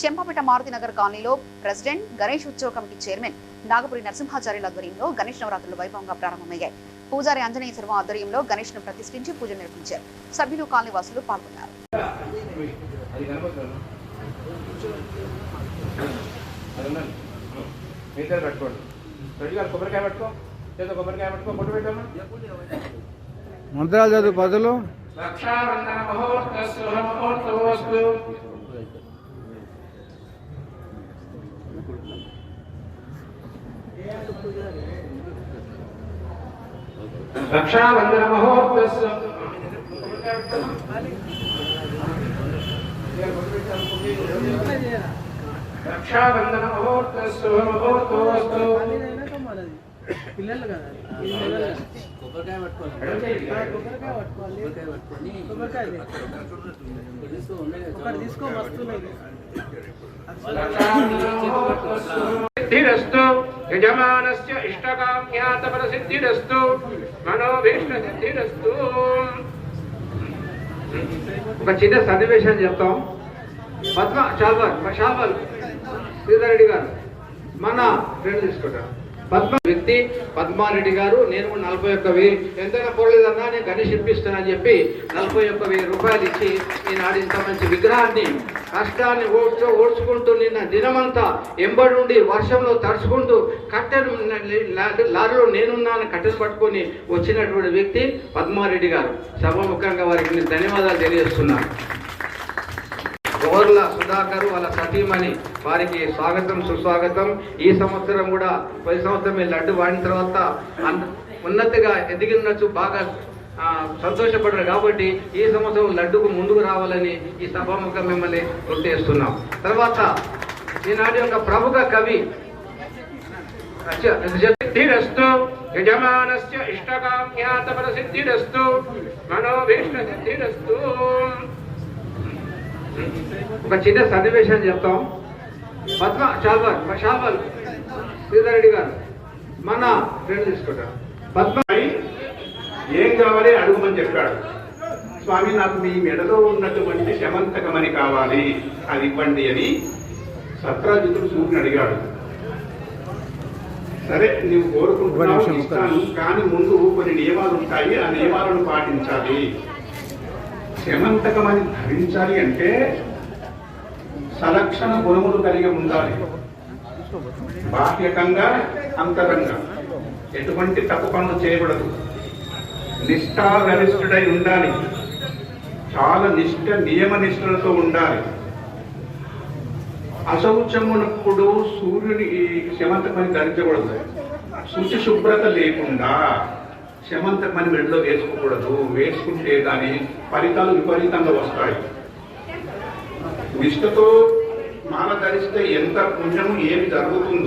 చెంపపేట మారుతినగర్ కాలనీలో ప్రెసిడెంట్ గణేష్ ఉత్సవ committee chairman Nagapuri నరసింహాచార్యుల ఆధ్వర్యంలో గణేష్ నవరాత్రులు వైభవంగా ప్రారంభమయ్యాయి. పూజారి ఆంజనేయ శర్మ ఆధ్వర్యంలో గణేష్ను ప్రతిష్ఠించి పూజలు నిర్వహించారు. సభ్యులు కాలనీ వాసులు పాల్గొన్నారు. మంత్రాలు చదువు పదులు. రక్షాబంధన మహోత్సవ మహోత్సవోస్తు రక్షాబంధన మహోత్సవ రక్షాబంధన పిల్లలు కదా. కొబ్బరికాయ పట్టుకోవాలి కొబ్బరికాయ పట్టుకోవాలి కొబ్బరికాయ పట్టుకొని కొబ్బరికాయ. తీసుకో ఉన్నాయి సిద్ధిరస్తు. యజమానస్య ఇష్టకామ్యాతపర సిద్ధిరస్తు మనోభీష్ట సిద్ధిరస్తు ఒక చిన్న సన్నివేశం చెప్తాం. పద్మ చాల్వర్ షాల్వల్ శ్రీధరెడ్డి గారు. మన ఫ్రెండ్ తీసుకుంటారు. పద్మ వ్యక్తి పద్మారెడ్డి గారు నేను నలభై ఒక్క వెయ్యి ఎంతైనా పోలేదన్నా నేను గణేష్ ఇప్పిస్తానని చెప్పి నలభై ఒక్క వెయ్యి రూపాయలు ఇచ్చి ఈనాడు ఇంత మంచి విగ్రహాన్ని కష్టాన్ని ఓడ్చు ఓడ్చుకుంటూ నిన్న దినమంతా ఎంబడి నుండి వర్షంలో తడుచుకుంటూ కట్టెను లారీలో నేనున్నాను కట్టెను పట్టుకొని వచ్చినటువంటి వ్యక్తి పద్మారెడ్డి గారు. సభాముఖంగా వారికి నేను ధన్యవాదాలు తెలియజేస్తున్నాను. గోర్ల సుధాకర్ వాళ్ళ సతీమణి. వారికి స్వాగతం సుస్వాగతం. ఈ సంవత్సరం కూడా పది సంవత్సరం ఈ లడ్డు వాడిన తర్వాత ఉన్నతిగా ఎదిగినచ్చు బాగా సంతోషపడ్డారు. కాబట్టి ఈ సంవత్సరం లడ్డుకు ముందుకు రావాలని ఈ సభాముఖం మిమ్మల్ని గుర్తిస్తున్నాం తర్వాత ఈనాటి యొక్క ప్రముఖ కవి సిద్ధిరస్తు యజమానస్య ఇష్టకామ్యాతపర ప్రసిద్ధిరస్తు మనోభీష్ట సిద్ధిరస్తు ఒక చిన్న సన్నివేశం చెప్తాం. పద్మ చాల్వర్ షాల్వల్ శ్రీధరెడ్డి గారు మన ఫ్రెండ్ తీసుకుంటారు. పద్మ ఏం కావాలి అడుగుమని చెప్పాడు. స్వామి నాకు మీ మెడలో ఉన్నటువంటి శమంతకమని కావాలి. అది ఇవ్వండి అని సత్రాజితుడు సూర్యుని అడిగాడు. సరే నువ్వు కోరుకుంటున్నావు ఇస్తాను కానీ ముందు కొన్ని నియమాలు ఉంటాయి. ఆ నియమాలను పాటించాలి. శమంతకమని ధరించాలి అంటే సలక్షణ గుణములు కలిగి ఉండాలి. బాహ్యకంగా అంతరంగా. ఎటువంటి తప్పు పనులు చేయకూడదు. నిష్ఠాగరిష్ఠుడై ఉండాలి. చాలా నిష్ఠ నియమ నిష్ఠలతో ఉండాలి. అశౌచమునప్పుడు సూర్యుని శమంతకమని ధరించకూడదు. శుచి శుభ్రత లేకుండా శమంతకమని మెడలో వేసుకోకూడదు. వేసుకుంటే దాని ఫలితాలు విపరీతంగా వస్తాయి. నిష్ఠతో మాల ధరిస్తే ఎంత పుణ్యము ఏమి జరుగుతుందో?